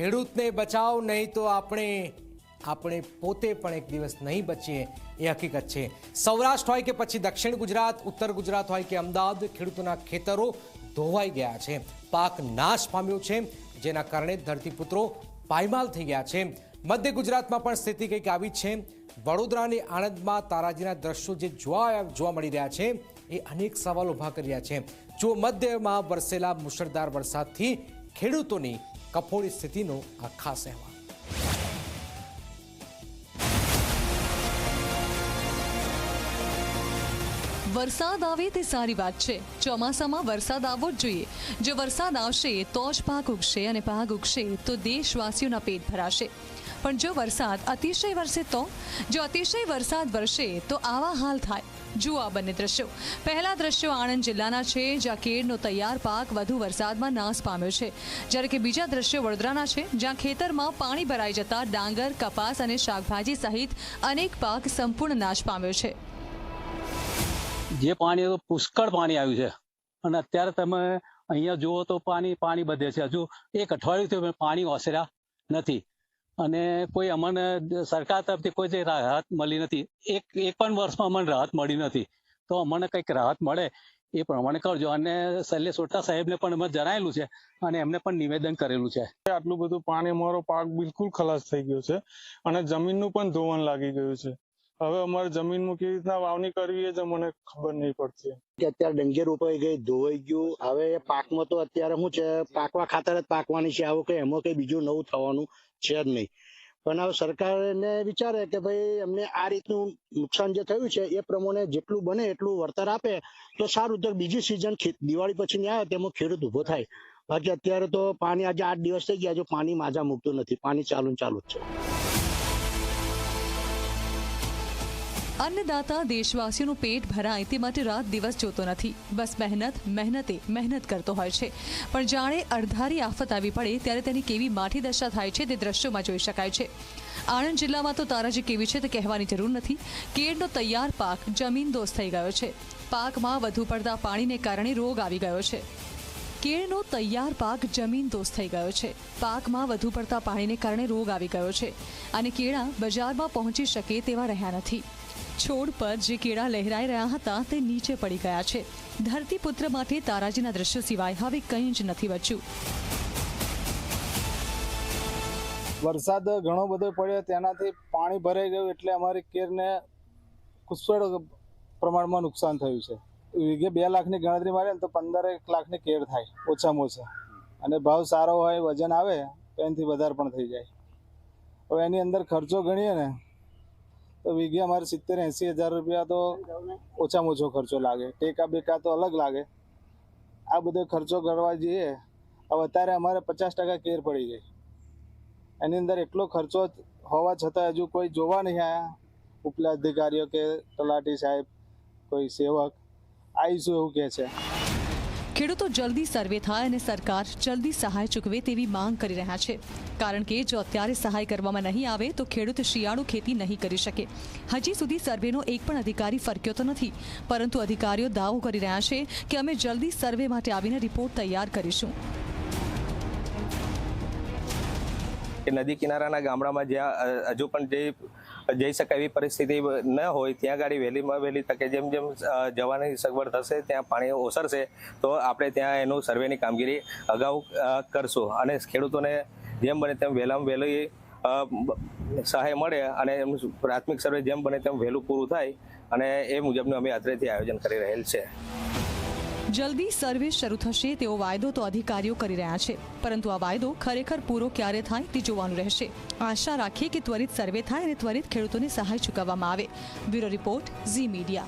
ખેડૂતને બચાવ નહીં તો આપણે આપણે પોતે પણ એક દિવસ નહીં બચીએ, એ હકીકત છે. સૌરાષ્ટ્ર હોય કે પછી દક્ષિણ ગુજરાત, ઉત્તર ગુજરાત હોય કે અમદાવાદ, ખેડૂતોના ખેતરો ધોવાઈ ગયા છે. પાક નાશ પામ્યો છે, જેના કારણે ધરતીપુત્રો પાયમાલ થઈ ગયા છે. મધ્ય ગુજરાતમાં પણ સ્થિતિ કંઈક આવી છે. વડોદરાની આણંદમાં તારાજીના દ્રશ્યો જે જોવા જોવા મળી રહ્યા છે, એ અનેક સવાલો ઊભા કરી રહ્યા છે. જો મધ્યમાં વરસેલા મુશળધાર વરસાદથી ખેડૂતોની કફોડી સ્થિતિનો આ ખાસ અહેવાલ. વરસાદ આવે તે સારી વાત છે. ચોમાસામાં વરસાદ આવવો જ જોઈએ. જો વરસાદ આવશે, તો જ પાક ઉગશે અને પાક ઉગશે તો દેશવાસીઓના પેટ ભરાશે. પણ જો વરસાદ અતિશય વરસે તો? જો અતિશય વરસાદ વરસે તો આવા હાલ થાય. જુઓ આ બંને દ્રશ્યો. પહેલા દ્રશ્યો આણંદ જિલ્લાના છે, જ્યાં કેળનો તૈયાર પાક વધુ વરસાદમાં નાશ પામ્યો છે. જ્યારે કે બીજા દ્રશ્યો વડોદરાના છે, જ્યાં ખેતરમાં પાણી ભરાઈ જતા ડાંગર, કપાસ અને શાકભાજી સહિત અનેક પાક સંપૂર્ણ નાશ પામ્યો છે. જે પાણી પુષ્કળ પાણી આવ્યું છે. અને અત્યારે તમે અહીંયા જુઓ તો પાણી પાણી બધે છે. હજુ એક અઠવાડિયું થયું પાણી ઓસર્યા નથી. અને કોઈ અમને, સરકાર તરફથી કોઈ રાહત મળી નથી, એક એક પણ વર્ષમાં અમને રાહત મળી નથી, તો અમને કંઈક રાહત મળે એ પ્રમાણે કરજો. અને શૈલેષ સોટા સાહેબને પણ અમે જણાયેલું છે અને એમને પણ નિવેદન કરેલું છે. આટલું બધું પાણી અમારો પાક બિલકુલ ખલાસ થઈ ગયો છે અને જમીનનું પણ ધોવાણ લાગી ગયું છે. હવે અમારે જમીનમાં કેવી રીતના વાવણી કરવી એ મને ખબર નહીં પડતી. કે અત્યારે ડંગેર રોપાઈ ગઈ, ધોવાઈ ગયું. હવે પાકમાં તો અત્યારે શું છે, પાકવા ખાતર જ પાકવાની છે. આવું કઈ એમાં કઈ બીજું નવું થવાનું છે જ નહીં. પણ હવે સરકારને વિચારે કે ભાઈ, એમને આ રીતનું નુકસાન જે થયું છે, એ પ્રમાણે જેટલું બને એટલું વળતર આપે, તો સારું. તો બીજી સિઝન દિવાળી પછી આવે તેમાં ખેડૂત ઊભો થાય. બાકી અત્યારે તો પાણી આજે આઠ દિવસ થઈ ગયા જો પાણી માજા મૂકતું નથી. પાણી ચાલુ ચાલુ જ છે. અન્નદાતા દેશવાસીઓનું પેટ ભરાય તે માટે રાત દિવસ જોતો નથી. બસ મહેનત, મહેનતે મહેનત કરતો હોય છે. પણ જાણે અડધારી આફત આવી પડે ત્યારે તેની કેવી માઠી દશા થાય છે તે દ્રશ્યોમાં જોઈ શકાય છે. આણંદ જિલ્લામાં તો તારાજી કેવી છે તે કહેવાની જરૂર નથી. કેળનો તૈયાર પાક જમીન દોસ્ત થઈ ગયો છે. પાકમાં વધુ પડતા પાણીને કારણે રોગ આવી ગયો છે. કેળનો તૈયાર પાક જમીન દોસ્ત થઈ ગયો છે. પાકમાં વધુ પડતા પાણીને કારણે રોગ આવી ગયો છે. અને કેળા બજારમાં પહોંચી શકે તેવા રહ્યા નથી. છોડ પર જે કેળા લહેરાઈ રહ્યા હતા તે નીચે પડી ગયા છે. ધરતીપુત્ર માટે તારાજીના દ્રશ્યો સિવાય હવે કંઈ જ નથી બચ્યું. વરસાદ ઘણો બધો પડ્યો, તેનાથી પાણી ભરાઈ ગયું એટલે અમારી કેરને કુશળ પ્રમાણમાં નુકસાન થયું છે. વીઘે બે લાખની ગણતરી મારે તો પંદર એક લાખની કેર થાય, ઓછામાં ઓછા. અને ભાવ સારો હોય, વજન આવે, તો એનાથી વધારે પણ થઈ જાય. હવે એની અંદર ખર્ચો ગણીએ ને તો વીઘે અમારે સિત્તેર એંસી હજાર રૂપિયા તો ઓછામાં ઓછો ખર્ચો લાગે. ટેકા બેકા તો અલગ લાગે. આ બધો ખર્ચો કરવા જઈએ, હવે અત્યારે અમારે પચાસ ટકા કેર પડી ગઈ. એની અંદર એટલો ખર્ચો હોવા છતાં હજુ કોઈ જોવા નહીં આવ્યા ઉપલા અધિકારીઓ કે તલાટી સાહેબ, કોઈ સેવક આવીશું એવું કહે છે. ખેડૂતો જલ્દી સર્વે થાય અને સરકાર જલ્દી સહાય ચૂકવે તેવી માંગ કરી રહ્યા છે. કારણ કે જો અત્યારે સહાય કરવામાં નહીં આવે, તો ખેડૂત શિયાળુ ખેતી નહીં કરી શકે. હજી સુધી સર્વેનો એક પણ અધિકારી ફરક્યો તો નથી. પરંતુ અધિકારીઓ દાવો કરી રહ્યા છે કે અમે જલ્દી સર્વે માટે આવીને રિપોર્ટ તૈયાર કરીશું. નદી કિનારાના ગામડામાં જ્યાં હજુ પણ જે જઈ શકાય એવી પરિસ્થિતિ ન હોય, ત્યાં ગાડી વહેલીમાં વહેલી તકે જેમ જેમ જવાની સગવડ થશે, ત્યાં પાણી ઓસરશે, તો આપણે ત્યાં એનું સર્વેની કામગીરી અગાઉ કરશું. અને ખેડૂતોને જેમ બને તેમ વહેલામાં વહેલી સહાય મળે અને એમનું પ્રાથમિક સર્વે જેમ બને તેમ વહેલું પૂરું થાય અને એ મુજબનું અમે અત્રેથી આયોજન કરી રહેલ છે. જલ્દી સર્વિસ શરૂ થશે તેવો વાયદો તો અધિકારીઓ કરી રહ્યા છે. પરંતુ આ વાયદો ખરેખર પૂરો ક્યારે થાય તે જોવાનું રહેશે. આશા રાખીએ કે ત્વરિત સર્વે થાય અને ત્વરિત ખેડૂતોને સહાય ચૂકવવામાં આવે. Bureau report Zee media.